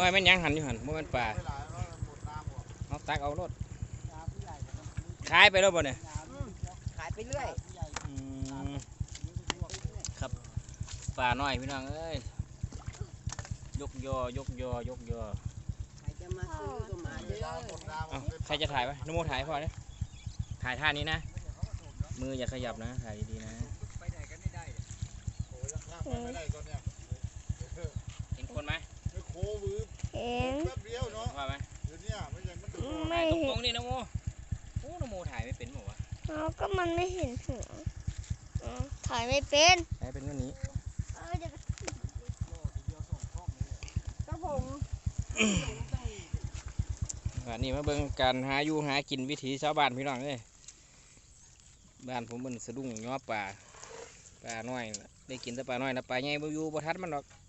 น้อยแม่นยังหันอยู่หันบ่แม่นปลาไม่หลายแล้วหมดน้ำหมดเอาตักเอารถขายไปแล้วบ่เนี่ยขายไปเรื่อยอืมครับปลาน้อยพี่น้องเอ้ยยกยอยกยอยกยอใครจะมาซื้อก็มาเด้อน้ำหมดน้ำหมเอาดใครจะถ่ายปะนโมถ่ายพอเนี่ยถ่ายท่านี้นะ มืออย่าขยับนะ ถ่ายดีๆนะโอ้ยยังข้ามไปไม่ได้ตอนเนี้ยเห็นคนไหมไม่โค้วืบเห็น แป๊บเดียวเนาะว่าไหมเดี๋ยวเนี้ไม่ยังมันดูไม่ตรงเห็ตรนงๆนี่นะโมโอ้นโมถ่ายไม่เป็นหรอวะเอาก็มันไม่เห็นหัวอ๋อถ่ายไม่เป็นถ่ายเป็นวันนี้เออเดี๋ยวกระผมอ่านี่มาเบิ่งการหาอยู่หากินวิถีชาวบ้านพี่น้องเอ้ยบ้านผมมันสะดุ้งย้อปลาปลาน้อยน่ะได้กินแต่ปลาน้อยนะปลาใหญ่บ่อยู่บ่ทันมันหรอกปลา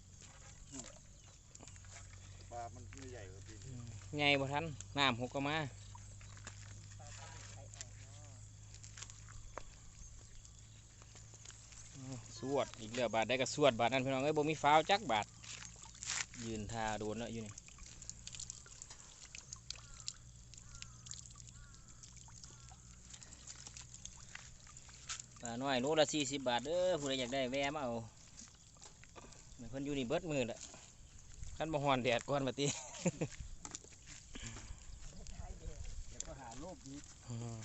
มันไม่ใหญ่กว่าปีนี้ใหญ่บ่ทันน้ำหกก็มาสวดอีกแล้วบาทได้ก็สวดบาทนั้นพี่น้องเอ้ยบ่มีฟ้าวจักบาทยืนท่าโดนเนาะอยู่นี่ปลาน้อยโลละสี่สิบบาทเด้อผู้ใดอยากได้แวะมาเอาเพิ่นอยู่นี่เบิดมือละ ขั้นบ่ฮ้อนแดดก่อนมาติแล้วก็หารูปนี้อืม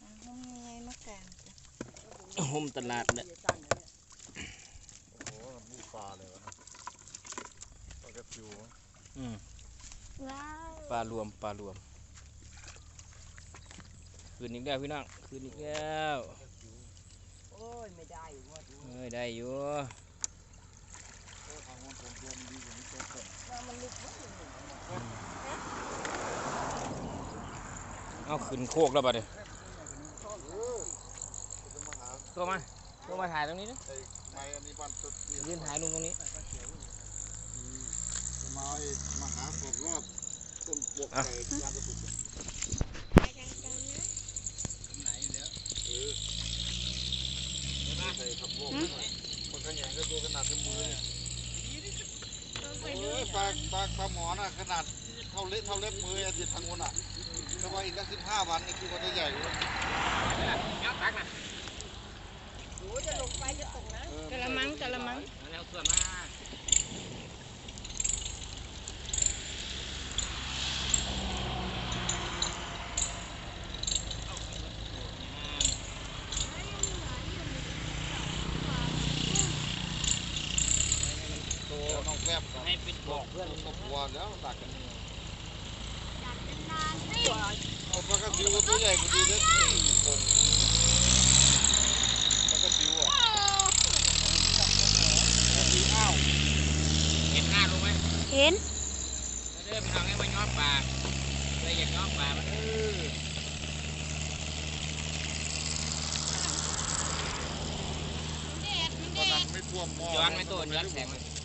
มันทำยังไงมากลางจ้ะห่มตลาดเนี่ยโอ้โหมีปลาเลยวะปลากระจิวอืมว้าวปลารวมปลารวม คืนอีกแล้วพี่น้องคืนอีกแล้วโอ้ยไม่ได้งวดนี้เอ้ยได้อยู่ เอาขึ้นโคกแล้วบัดเดี๋ยวเออจะมาหาตัวมาตัวมาถ่ายตรงนี้นะไอ้ไม้อันนี้บ้านตุ๊ดยืนถ่ายลุงตรงนี้จะมาไอ้มาหาขอบรอบต้นบวกอะไก่ยางกระตุกไปทางตรงนะเออใส่ขับรอบมันขยงก็ตัวขนาดนิ้วมือเนี่ยไปเอดูอปลาปลาปลาหมอน่ะขนาดเท่าเล็บเท่าเล็บมืออะที่ทางนู้นอะแต่ว่าอีกสักสิบห้าวันนี่คือมันจะใหญ่เลยยักตักนะโอ้ยจะลงไปจะตกนะเออกระมังกระมังแล้วส่วนมาตัวน้องแฟบกับ ให้ปิดบอกเพื่อนครอบครัวแล้วตักกันนานสิเอาปลากระซิวตัวใหญ่กว่าดีเลยโป่งปลากระซิวอะปลากระซิวอ้าวเห็นหน้าลุงไหมเห็นเด้อพี่น้องให้มาย้อปลาเลยอยากย้อปลามันเออตอนนั้นไม่ท่วมหม้อย้อนไม่ตัวย้อนแสงมัน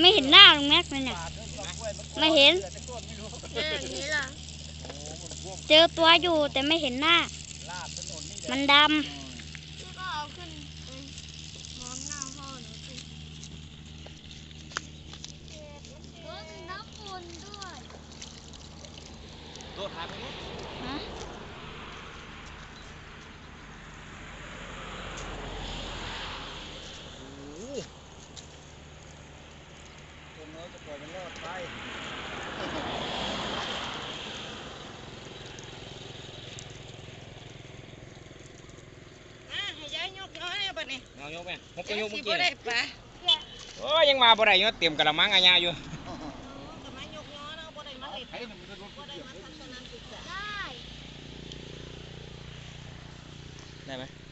ไม่เห็นหน้าลุงแม็กเลยเนี่ย ไม่เห็นเจอตัวอยู่แต่ไม่เห็นหน้า มันดพี่ก็เอาขึ้นไปมองหน้าพ่อหนูสิเฮ้ยมีน้ำอุ่นด้วยโดดหายไปนู้นำฮะ คนน้อยจะปล่อยมันรอดไป อะให้ยายยกน้อยบัดนี้ เอายกไปหกก็ยายยกสิเมื่อบ่กี้ได้ปลาโอ้ยยังมาบ่ได้อยู่เตรียมกระมังอาญาอยู่โอ้ก็มายกน้อยเนาะบ่ได้มาเล็ดไอ้หนึ่งมันจะโดนบ่ได้เกี่ยวมาทัศนันศึกษาได้ได้ไหมฮะ